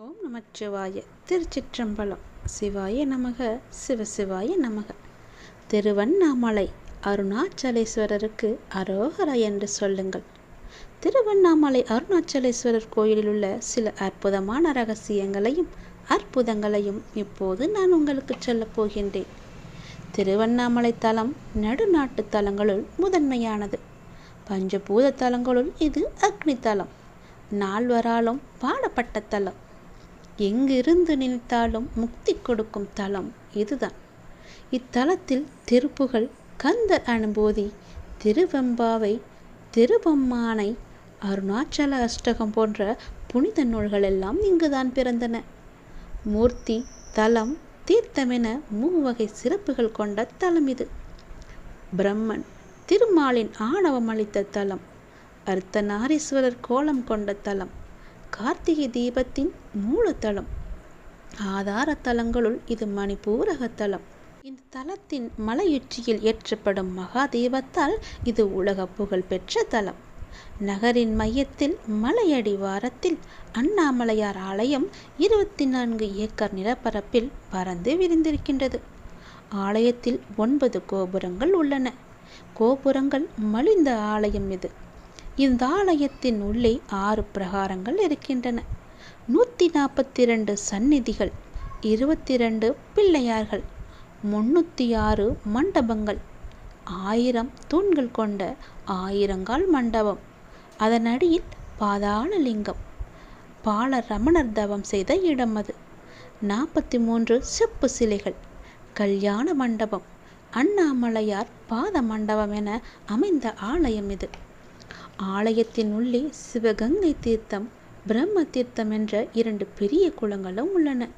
ஓம் நமச்சிவாய திருச்சிற்றம்பலம். சிவாய நமக சிவசிவாய நமக. திருவண்ணாமலை அருணாச்சலேஸ்வரருக்கு அரோகரா என்று சொல்லுங்கள். திருவண்ணாமலை அருணாச்சலேஸ்வரர் கோயிலில் உள்ள சில அற்புதமான ரகசியங்களையும் அற்புதங்களையும் இப்போது நான் உங்களுக்கு சொல்லப் போகின்றேன். திருவண்ணாமலை தலம் நடுநாட்டு தலங்களுள் முதன்மையானது. பஞ்சபூத தலங்களுள் இது அக்னி தலம். நால்வராலும் பாடப்பட்ட தலம். எங்கிருந்து நினைத்தாலும் முக்தி கொடுக்கும் தலம் இதுதான். இத்தலத்தில் திருப்புகள் கந்தர் அனுபூதி திருவெம்பாவை திருவம்மானை அருணாச்சல அஷ்டகம் போன்ற புனித நூல்கள் எல்லாம் இங்குதான் பிறந்தன. மூர்த்தி தலம் தீர்த்தமென மூவகை சிறப்புகள் கொண்ட தலம் இது. பிரம்மன் திருமாலின் ஆணவம் அளித்த தலம் அர்த்தநாரீஸ்வரர் கோலம் கொண்ட தலம் கார்த்திகை தீபத்தின் மூலத்தலம் ஆதார தலங்களுள் இது மணிப்பூரக தலம் இந்த தலத்தின் மலையுச்சியில் ஏற்றப்படும் மகா தீபத்தால் இது உலக புகழ் பெற்ற தலம். நகரின் மையத்தில் மலையடி வாரத்தில் அண்ணாமலையார் ஆலயம் இருபத்தி நான்கு ஏக்கர் நிலப்பரப்பில் பறந்து விரிந்திருக்கின்றது. ஆலயத்தில் ஒன்பது கோபுரங்கள் உள்ளன. கோபுரங்கள் மலிந்த ஆலயம் இது. இந்த ஆலயத்தின் உள்ளே ஆறு பிரகாரங்கள் இருக்கின்றன. நூற்றி நாற்பத்தி ரெண்டு சந்நிதிகள் இருபத்தி ரெண்டு பிள்ளையார்கள் முன்னூற்றி ஆறு மண்டபங்கள் ஆயிரம் தூண்கள் கொண்ட ஆயிரங்கால் மண்டபம். அதன் அடியில் பாதாள லிங்கம். பால ரமணர் தவம் செய்த இடம் அது. நாற்பத்தி மூன்று செப்பு சிலைகள் கல்யாண மண்டபம் அண்ணாமலையார் பாத மண்டபம் என அமைந்த ஆலயம் இது. ஆலயத்தின் உள்ளே சிவகங்கை தீர்த்தம் பிரம்ம தீர்த்தம் என்ற இரண்டு பெரிய குளங்களும் உள்ளன.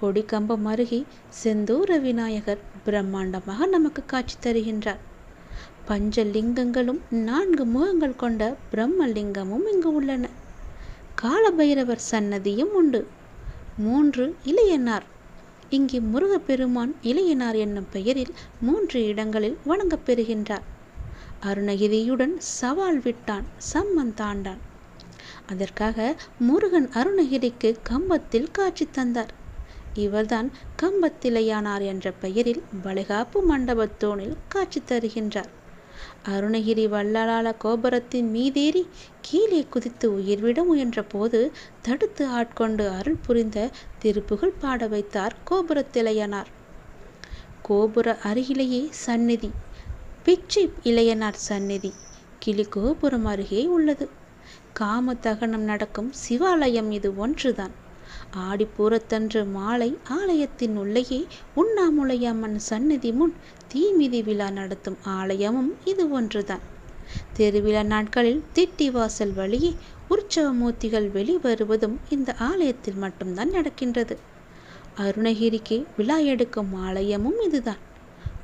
கொடிக்கம்பம் அருகே செந்தூர விநாயகர் பிரம்மாண்டமாக நமக்கு காட்சி தருகின்றார். பஞ்சலிங்கங்களும் நான்கு முகங்கள் கொண்ட பிரம்மலிங்கமும் இங்கு உள்ளன. காலபைரவர் சன்னதியும் உண்டு. மூன்று இளையனார். இங்கே முருகப்பெருமான் இளையனார் என்னும் பெயரில் மூன்று இடங்களில் வணங்கப் பெறுகின்றார். அருணகிரியுடன் சவால் விட்டான் சம்மன் தாண்டான். அதற்காக முருகன் அருணகிரிக்கு கம்பத்தில் காட்சி தந்தார். இவர்தான் கம்பத்திலையானார் என்ற பெயரில் வளைகாப்பு மண்டபத்தோனில் காட்சி தருகின்றார். அருணகிரி வள்ளலால கோபுரத்தின் மீதேறி கீழே குதித்து உயிர்விட முயன்ற போது தடுத்து ஆட்கொண்டு அருள் புரிந்த திருப்புகள் பாட வைத்தார் கோபுரத்திலையனார். கோபுர அருகிலேயே சந்நிதி பிச்சை இளையனார் சந்நிதி. கிளி கோபுரம் அருகே உள்ளது. காம தகனம் நடக்கும் சிவாலயம் இது ஒன்றுதான். ஆடிப்பூரத்தன்று மாலை ஆலயத்தின் உள்ளேயே உண்ணாமுலையம்மன் சந்நிதி முன் தீமிதி விழா நடத்தும் ஆலயமும் இது ஒன்றுதான். திருவிழா நாட்களில் திட்டி வாசல் வழியே உற்சவ மூர்த்திகள் வெளிவருவதும் இந்த ஆலயத்தில் மட்டும்தான் நடக்கின்றது. அருணகிரிக்கு விழா எடுக்கும் ஆலயமும் இதுதான்.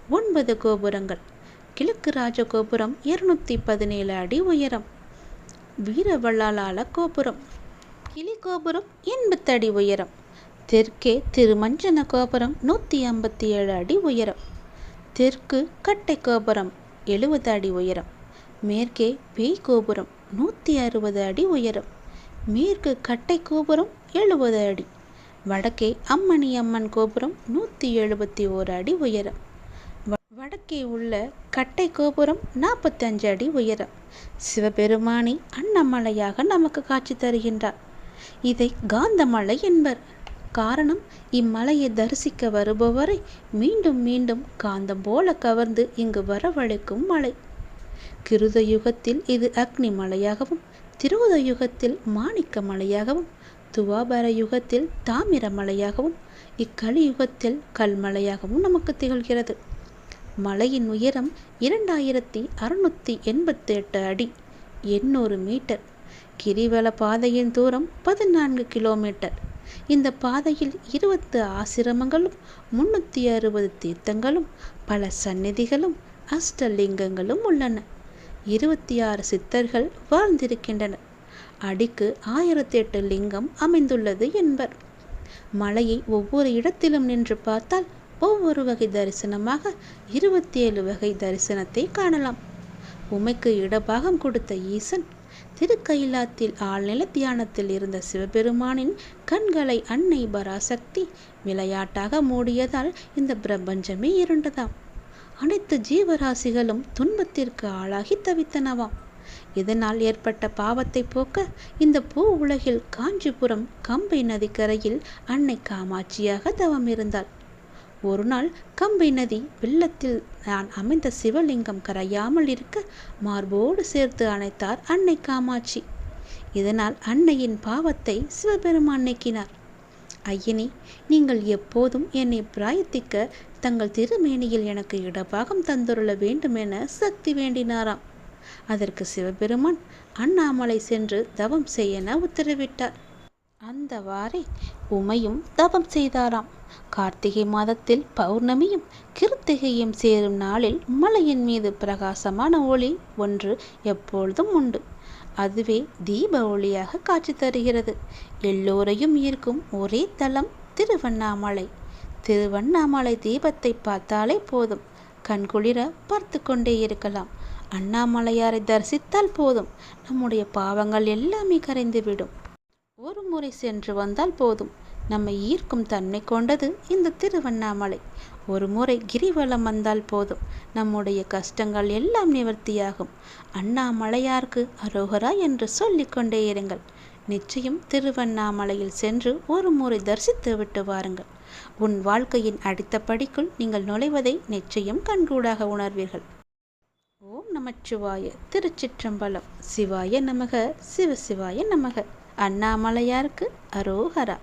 ஒன்பது கோபுரங்கள். கிழக்கு ராஜகோபுரம் இருநூத்தி பதினேழு அடி உயரம். வீரவள்ளாலால கோபுரம். கிளி கோபுரம் எண்பத்து அடி உயரம். தெற்கே திருமஞ்சன கோபுரம் நூற்றி ஐம்பத்தி ஏழு அடி உயரம். தெற்கு கட்டை கோபுரம் எழுபது அடி உயரம். மேற்கே பேய் கோபுரம் நூற்றி அறுபது அடி உயரம். மேற்கு கட்டை கோபுரம் எழுபது அடி. வடக்கே அம்மணி அம்மன் கோபுரம் நூற்றி எழுபத்தி ஓரு அடி உயரம். வடக்கே உள்ள கட்டை கோபுரம் நாற்பத்தஞ்சு அடி உயரம். சிவபெருமானி அன்னமலையாக நமக்கு காட்சி தருகின்றார். இதை காந்தமலை என்பர். காரணம் இம்மலையை தரிசிக்க வருபவரை மீண்டும் மீண்டும் காந்தம் போல கவர்ந்து இங்கு வரவழைக்கும் மலை. கிருத யுகத்தில் இது அக்னி மலையாகவும் திருவத யுகத்தில் மாணிக்க மலையாகவும் துவாபர யுகத்தில் தாமிர மலையாகவும் இக்கலியுகத்தில் கல்மலையாகவும் நமக்கு திகழ்கிறது. மலையின் உயரம் இரண்டாயிரத்தி அறுநூற்றி எண்பத்தி எட்டு அடி எண்ணூறு மீட்டர். கிரிவல பாதையின் தூரம் பதினான்கு கிலோமீட்டர். இந்த பாதையில் இருபத்து ஆசிரமங்களும் முன்னூற்றி அறுபது தீர்த்தங்களும் பல சந்நிதிகளும் அஷ்டலிங்கங்களும் உள்ளன. இருபத்தி ஆறு சித்தர்கள் வாழ்ந்திருக்கின்றனர். அடிக்கு ஆயிரத்தி எட்டு லிங்கம் அமைந்துள்ளது என்பர். மலையை ஒவ்வொரு இடத்திலும் நின்று பார்த்தால் ஒவ்வொரு வகை தரிசனமாக இருபத்தி ஏழு வகை தரிசனத்தை காணலாம். உமைக்கு இடபாகம் கொடுத்த ஈசன் திருக்கைலாத்தில் ஆழ்நில தியானத்தில் இருந்த சிவபெருமானின் கண்களை அன்னை பராசக்தி விளையாட்டாக மூடியதால் இந்த பிரபஞ்சமே இருண்டதாம். அனைத்து ஜீவராசிகளும் துன்பத்திற்கு ஆளாகி தவித்தனவாம். இதனால் ஏற்பட்ட பாவத்தை போக்க இந்த பூ உலகில் காஞ்சிபுரம் கம்பை நதிக்கரையில் அன்னை காமாட்சியாக தவம் இருந்தாள் ஒரு நாள் கம்பை நதி வெள்ளத்தில் நான் அமைந்த சிவலிங்கம் கரையாமல் இருக்க மார்போடு சேர்த்து அணைத்தார் அன்னை காமாட்சி. இதனால் அன்னையின் பாவத்தை சிவபெருமான் நீக்கினார் ஐயனே நீங்கள் எப்போதும் என்னை பிராயத்திக்க தங்கள் திருமேனியில் எனக்கு இடபாகம் தந்துருள வேண்டுமென சக்தி வேண்டினாராம். அதற்கு சிவபெருமான் அண்ணாமலை சென்று தவம் செய்யன உத்தரவிட்டார். அந்த வாரே உமையும் தவம் செய்தாராம். கார்த்திகை மாதத்தில் பௌர்ணமியும் கிருத்திகையும் சேரும் நாளில் மலையின் மீது பிரகாசமான ஒளி ஒன்று எப்பொழுதும் உண்டு. அதுவே தீப ஒளியாக காட்சி தருகிறது. எல்லோரையும் ஈர்க்கும் ஒரே தலம் திருவண்ணாமலை. திருவண்ணாமலை தீபத்தை பார்த்தாலே போதும். கண்குளிர பார்த்து கொண்டே இருக்கலாம். அண்ணாமலையாரை தரிசித்தால் போதும். நம்முடைய பாவங்கள் எல்லாமே கரைந்துவிடும். ஒரு முறை சென்று வந்தால் போதும். நம்மை ஈர்க்கும் தன்மை கொண்டது இந்த திருவண்ணாமலை. ஒரு முறை கிரிவலம் வந்தால் போதும். நம்முடைய கஷ்டங்கள் எல்லாம் நிவர்த்தியாகும். அண்ணாமலையாருக்கு அரோகரா என்று சொல்லிக்கொண்டே இருங்கள். நிச்சயம் திருவண்ணாமலையில் சென்று ஒரு முறை தரிசித்து விட்டு வாருங்கள். உன் வாழ்க்கையின் அடுத்த படிக்குள் நீங்கள் நுழைவதை நிச்சயம் கண்கூடாக உணர்வீர்கள். ஓம் நமச்சிவாய. திருச்சிற்றம்பலம். சிவாய நமக. சிவ சிவாய நமக. அண்ணாமலையாருக்கு அரோகரா.